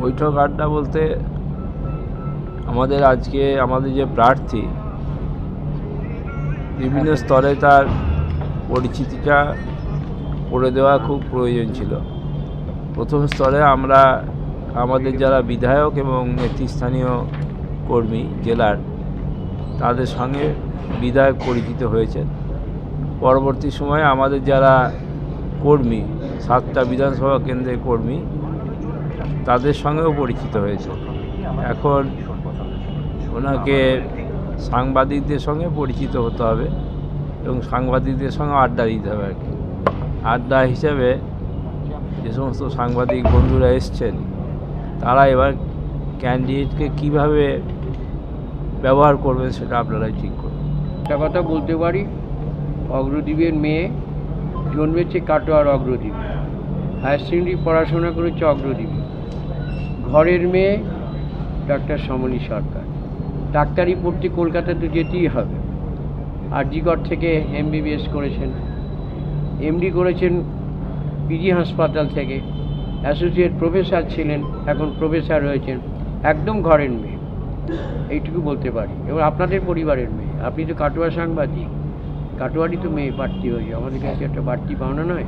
বৈঠক আড্ডা বলতে আমাদের আজকে আমাদের যে প্রার্থী বিভিন্ন স্তরে তার পরিচিতিটা করে দেওয়া খুব প্রয়োজন ছিল। প্রথম স্তরে আমরা আমাদের যারা বিধায়ক এবং নেতৃস্থানীয় কর্মী জেলার তাদের সঙ্গে বিধায়ক পরিচিত হয়েছেন। পরবর্তী সময়ে আমাদের যারা কর্মী সাতটা বিধানসভা কেন্দ্রের কর্মী তাদের সঙ্গেও পরিচিত হয়েছে। এখন ওনাকে সাংবাদিকদের সঙ্গে পরিচিত হতে হবে এবং সাংবাদিকদের সঙ্গে আড্ডা দিতে হবে আর কি। আড্ডা হিসাবে যে সমস্ত সাংবাদিক বন্ধুরা এসছেন, তারা এবার ক্যান্ডিডেটকে কীভাবে ব্যবহার করবেন সেটা আপনারাই ঠিক করবেন একটা কথা বলতে পারি, অগ্রদ্বীপের মেয়ে জন্মেছে কাটোয়ার অগ্রদ্বীপে। হায়ার সেকেন্ডারি পড়াশোনা করেছে অগ্রদ্বীপে। ঘরের মেয়ে ডাক্তার সমনী সরকার। ডাক্তারি পড়তে কলকাতাতে যেতেই হবে। আর আরজিগড় থেকে এমবিবিএস করেছেন। এমডি করেছেন পিজি হাসপাতাল থেকে। অ্যাসোসিয়েট প্রফেসর ছিলেন, এখন প্রফেসর হয়েছেন একদম ঘরের মেয়ে। এইটুকু বলতে পারি। এবার আপনাদের পরিবারের মেয়ে। আপনি তো কাটোয়া সাংবাদিক। কাটোয়ারই তো মেয়ে প্রার্থী হয়েছে আমাদের কাছে একটা বাড়তি পাওনা নয়।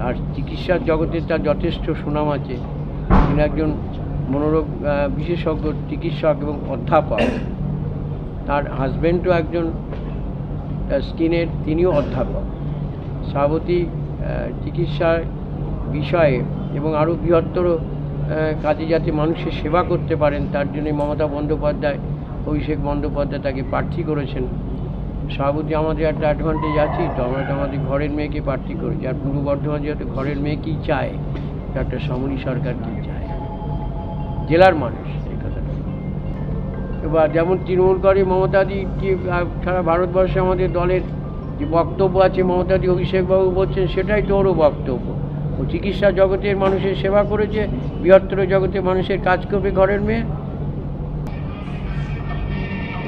আর চিকিৎসার জগতে তার যথেষ্ট সুনাম আছে। তিনি একজন মনোরোগ বিশেষজ্ঞ, চিকিৎসক এবং অধ্যাপক। তার হাজব্যান্ডও একজন স্কিনের তিনিও অধ্যাপক। স্বাভাবিক চিকিৎসার বিষয়ে এবং আরও বৃহত্তর কাজে যাতে মানুষের সেবা করতে পারেন, তার জন্য মমতা বন্দ্যোপাধ্যায়, অভিষেক বন্দ্যোপাধ্যায় তাকে প্রার্থী করেছেন। স্বাভাবিক আমাদের একটা অ্যাডভান্টেজ আছে তো আমরা তো আমাদের ঘরের মেয়েকে প্রার্থী করেছি আর পূর্ব বর্ধমান যেহেতু ঘরের মেয়েকেই চায় ডাক্তার সমনী সরকার কী চায়? জেলার মানুষ, এই কথাটা। এবার যেমন তৃণমূল করে মমতাদি কি সারা ভারতবর্ষে আমাদের দলের যে বক্তব্য আছে মমতাদি অভিষেকবাবু বলছেন, সেটাই তো ওরও বক্তব্য। ও চিকিৎসা জগতের মানুষের সেবা করেছে, বৃহত্তর জগতে মানুষের কাজ করবে ঘরের মেয়ে।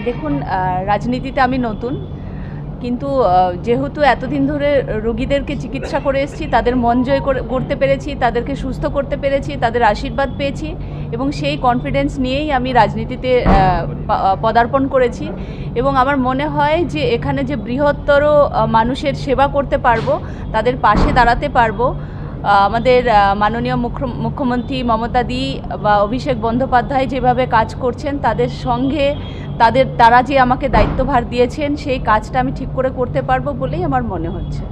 দেখুন রাজনীতিতে আমি নতুন। কিন্তু যেহেতু এতদিন ধরে রোগীদেরকে চিকিৎসা করে এসেছি, তাদের মন জয় করে- করতে পেরেছি, তাদেরকে সুস্থ করতে পেরেছি, তাদের আশীর্বাদ পেয়েছি এবং সেই কনফিডেন্স নিয়েই আমি রাজনীতিতে পদার্পণ করেছি এবং আমার মনে হয় যে এখানে যে বৃহত্তর মানুষের সেবা করতে পারব, তাদের পাশে দাঁড়াতে পারব আমাদের মাননীয় মুখ্য, মুখ্যমন্ত্রী মমতা দি বা অভিষেক বন্দ্যোপাধ্যায় যেভাবে কাজ করছেন, তাদের সঙ্গে তাদের, তারা যে আমাকে দায়িত্বভার দিয়েছেন, সেই কাজটা আমি ঠিক করে করতে পারব বলেই আমার মনে হচ্ছে।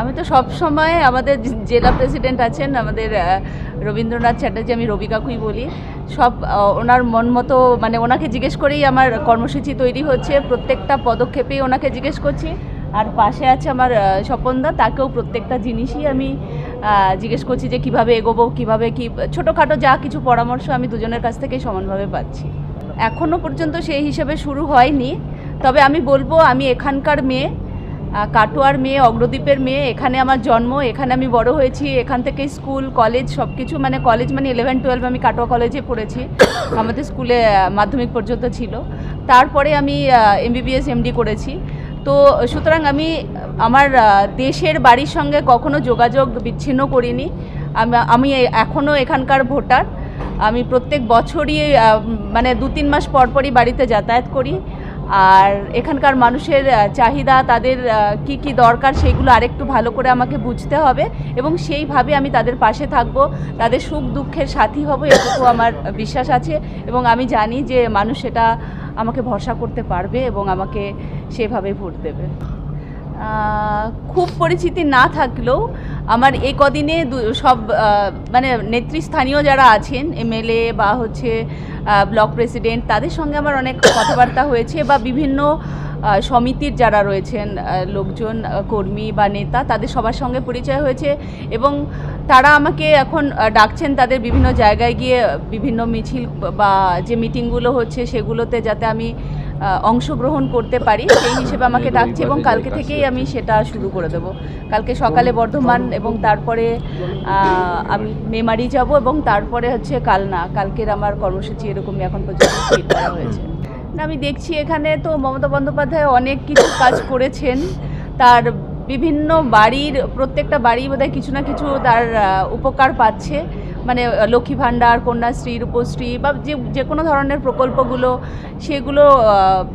আমি তো সব সময় আমাদের জেলা প্রেসিডেন্ট আছেন, আমাদের রবীন্দ্রনাথ চ্যাটার্জি, আমি রবি কাকুই বলি। সব ওনার মন মতো মানে ওনাকে জিজ্ঞেস করেই আমার কর্মসূচি তৈরি হচ্ছে, প্রত্যেকটা পদক্ষেপেই ওনাকে জিজ্ঞেস করছি। আর পাশে আছে আমার স্বপনদা, তাকেও প্রত্যেকটা জিনিসই আমি জিজ্ঞেস করছি যে কীভাবে এগোবো, কীভাবে কি, ছোটোখাটো যা কিছু পরামর্শ আমি দুজনের কাছ থেকেই সমানভাবে পাচ্ছি। এখনও পর্যন্ত সেই হিসেবে শুরু হয়নি, তবে আমি বলব আমি এখানকার মেয়ে কাটোয়ার মেয়ে, অগ্রদ্বীপের মেয়ে, এখানে আমার জন্ম, এখানে আমি বড় হয়েছি, এখান থেকে স্কুল, কলেজ সব কিছু মানে কলেজ মানে ইলেভেন টুয়েলভ আমি কাটোয়া কলেজে পড়েছি, আমাদের স্কুলে মাধ্যমিক পর্যন্ত ছিল। তারপরে আমি এমবিবিএস এমডি করেছি। তো সুতরাং আমি আমার দেশের বাড়ির সঙ্গে কখনো যোগাযোগ বিচ্ছিন্ন করিনি। আমি- এখনও এখানকার ভোটার। আমি প্রত্যেক বছরই মানে দু তিন মাস পর পরই বাড়িতে যাতায়াত করি। আর এখানকার মানুষের চাহিদা, তাদের কি কি দরকার সেইগুলো আরেকটু ভালো করে আমাকে বুঝতে হবে এবং সেইভাবে আমি তাদের পাশে থাকব। তাদের সুখ দুঃখের সাথী হব এটুকু আমার বিশ্বাস আছে এবং আমি জানি যে মানুষ সেটা আমাকে ভরসা করতে পারবে এবং আমাকে সেভাবে ভোট দেবে। খুব পরিচিতি না থাকলেও আমার এই কদিনে সব মানে নেতৃস্থানীয় যারা আছেন, এমএলএ বা হচ্ছে ব্লক প্রেসিডেন্ট, তাদের সঙ্গে আমার অনেক কথাবার্তা হয়েছে বা বিভিন্ন সমিতির যারা রয়েছেন লোকজন কর্মী বা নেতা, তাদের সবার সঙ্গে পরিচয় হয়েছে এবং তারা আমাকে এখন ডাকছেন তাদের বিভিন্ন জায়গায় গিয়ে বিভিন্ন মিছিল বা যে মিটিংগুলো হচ্ছে সেগুলোতে যাতে আমি অংশগ্রহণ করতে পারি সেই হিসেবে আমাকে ডাকছে এবং কালকে থেকেই আমি সেটা শুরু করে দেবো। কালকে সকালে বর্ধমান এবং তারপরে আমি মেমারি যাব এবং তারপরে হচ্ছে কালনা। কালকের আমার কর্মসূচি এরকমই এখন পর্যন্ত স্থির করা হয়েছে। না আমি দেখছি এখানে তো মমতা বন্দ্যোপাধ্যায় অনেক কিছু কাজ করেছেন। তার বিভিন্ন বাড়ির প্রত্যেকটা বাড়ি বোধহয় কিছু না কিছু তার উপকার পাচ্ছে। মানে লক্ষ্মী ভাণ্ডার কন্যাশ্রী রূপশ্রী বা যে যে কোনো ধরনের প্রকল্পগুলো সেগুলো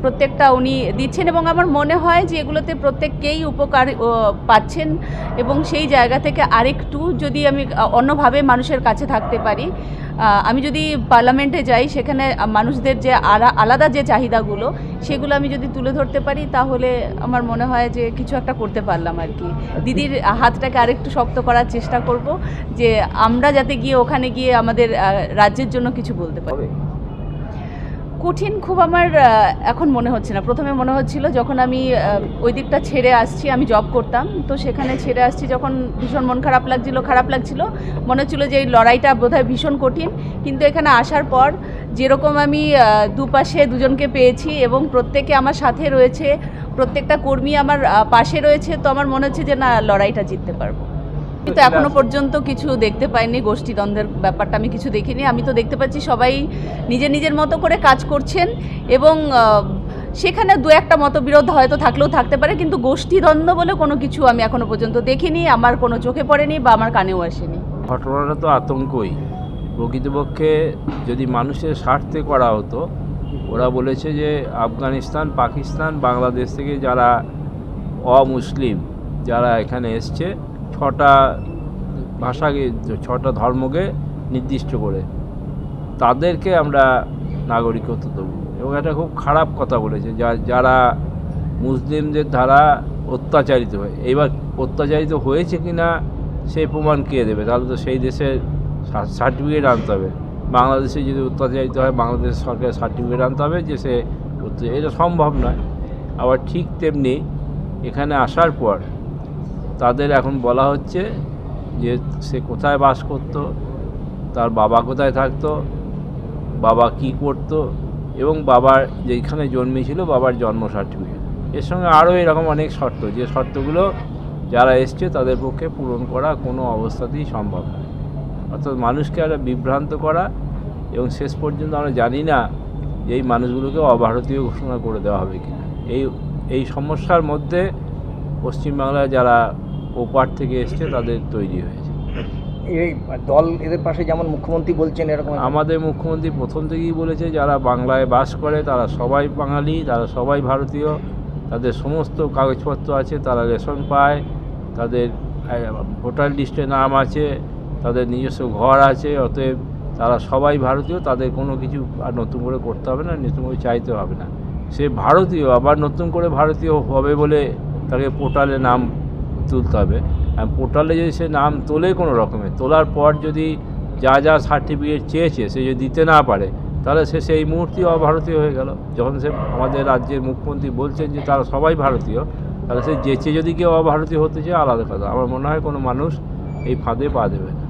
প্রত্যেকটা উনি দিচ্ছেন এবং আমার মনে হয় যে এগুলোতে প্রত্যেককেই উপকার পাচ্ছেন এবং সেই জায়গা থেকে আরেকটু যদি আমি অন্যভাবে মানুষের কাছে থাকতে পারি আমি যদি পার্লামেন্টে যাই সেখানে মানুষদের যে আলা- আলাদা যে চাহিদাগুলো সেগুলো আমি যদি তুলে ধরতে পারি তাহলে আমার মনে হয় যে কিছু একটা করতে পারলাম আর কি। দিদির হাতটাকে আরেকটু শক্ত করার চেষ্টা করব যে আমরা যাতে গিয়ে ওখানে গিয়ে আমাদের রাজ্যের জন্য কিছু বলতে পারি। হবে। কঠিন খুব আমার এখন মনে হচ্ছে না। প্রথমে মনে হচ্ছিল যখন আমি ওই দিকটা ছেড়ে আসছি আমি জব করতাম তো সেখানে ছেড়ে আসছি যখন ভীষণ মন খারাপ লাগছিল খারাপ লাগছিল। মনে হচ্ছিল যে এই লড়াইটা বোধহয় ভীষণ কঠিন। কিন্তু এখানে আসার পর যেরকম আমি দুপাশে দুজনকে পেয়েছি এবং প্রত্যেকে আমার সাথে রয়েছে প্রত্যেকটা কর্মী আমার পাশে রয়েছে তো আমার মনে হচ্ছে যে না লড়াইটা জিততে পারব। কিন্তু এখনও পর্যন্ত কিছু দেখতে পাইনি গোষ্ঠীদ্বন্দ্বের ব্যাপারটা আমি কিছু দেখিনি। আমি তো দেখতে পাচ্ছি সবাই নিজের নিজের মতো করে কাজ করছেন এবং সেখানে দু একটা মতবিরোধ হয়তো থাকলেও থাকতে পারে কিন্তু গোষ্ঠীদ্বন্দ্ব বলে কোনো কিছু আমি এখনও পর্যন্ত দেখিনি আমার কোনো চোখে পড়েনি বা আমার কানেও আসেনি। ঘটনাটা তো আতঙ্কই। প্রকৃতপক্ষে যদি মানুষের স্বার্থে করা হতো ওরা বলেছে যে আফগানিস্তান পাকিস্তান বাংলাদেশ থেকে যারা অমুসলিম যারা এখানে এসছে ছটা ভাষাকে, ছটা ধর্মকে নির্দিষ্ট করে তাদেরকে আমরা নাগরিকত্ব দেবো। এবং এটা খুব খারাপ কথা বলেছে, যা, যারা মুসলিমদের দ্বারা অত্যাচারিত হয়। এবার অত্যাচারিত হয়েছে কি না সেই প্রমাণ কে দেবে? তাহলে তো সেই দেশের সার্টিফিকেট আনতে হবে। বাংলাদেশে যদি অত্যাচারিত হয়, বাংলাদেশ সরকারের সার্টিফিকেট আনতে হবে যে সে এটা সম্ভব নয়। আবার ঠিক তেমনি এখানে আসার পর তাদের এখন বলা হচ্ছে যে সে কোথায় বাস করতো, তার বাবা কোথায় থাকতো, বাবা কি করতো এবং বাবার যেখানে জন্মেছিল বাবার জন্ম সার্টিফিকেট এর সঙ্গে আরও এরকম অনেক শর্ত, যে শর্তগুলো যারা এসছে তাদের পক্ষে পূরণ করা কোনো অবস্থাতেই সম্ভব নয়। অর্থাৎ মানুষকে একটা বিভ্রান্ত করা এবং শেষ পর্যন্ত আমরা জানি না যে এই মানুষগুলোকে অভারতীয় ঘোষণা করে দেওয়া হবে কিনা। এই এই সমস্যার মধ্যে পশ্চিমবাংলায় যারা ওপার থেকে এসছে তাদের তৈরি হয়েছে। এই দল এদের পাশে যেমন মুখ্যমন্ত্রী বলছেন এরকম আমাদের মুখ্যমন্ত্রী প্রথম থেকেই বলেছে যারা বাংলায় বাস করে তারা সবাই বাঙালি তারা সবাই ভারতীয়। তাদের সমস্ত কাগজপত্র আছে তারা রেশন পায় তাদের ভোটার লিস্টে নাম আছে তাদের নিজস্ব ঘর আছে অতএব তারা সবাই ভারতীয় তাদের কোনো কিছু আর নতুন করে করতে হবে না নতুন করে চাইতে হবে না। সে ভারতীয় আবার নতুন করে ভারতীয় হবে বলে তাকে পোর্টালে নাম তুলতে হবে। আর পোর্টালে যদি সে নাম তোলে কোনো রকমে, তোলার পর যদি যা যা সার্টিফিকেট চেয়েছে সে যদি দিতে না পারে, তাহলে সে সেই মুহূর্তেই অভারতীয় হয়ে গেল। যখন সে আমাদের রাজ্যের মুখ্যমন্ত্রী বলছেন যে তারা সবাই ভারতীয়, তাহলে সে যেচে যদি কেউ অভারতীয় হতে চায়, আলাদা কথা। আমার মনে হয় কোনো মানুষ এই ফাঁদে পা দেবে না।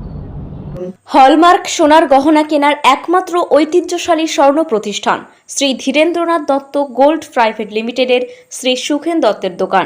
হলমার্ক সোনার গহনা কেনার একমাত্র ঐতিহ্যশালী স্বর্ণ প্রতিষ্ঠান শ্রী ধীরেন্দ্রনাথ দত্ত গোল্ড প্রাইভেট লিমিটেডের শ্রী সুখেন দত্তের দোকান।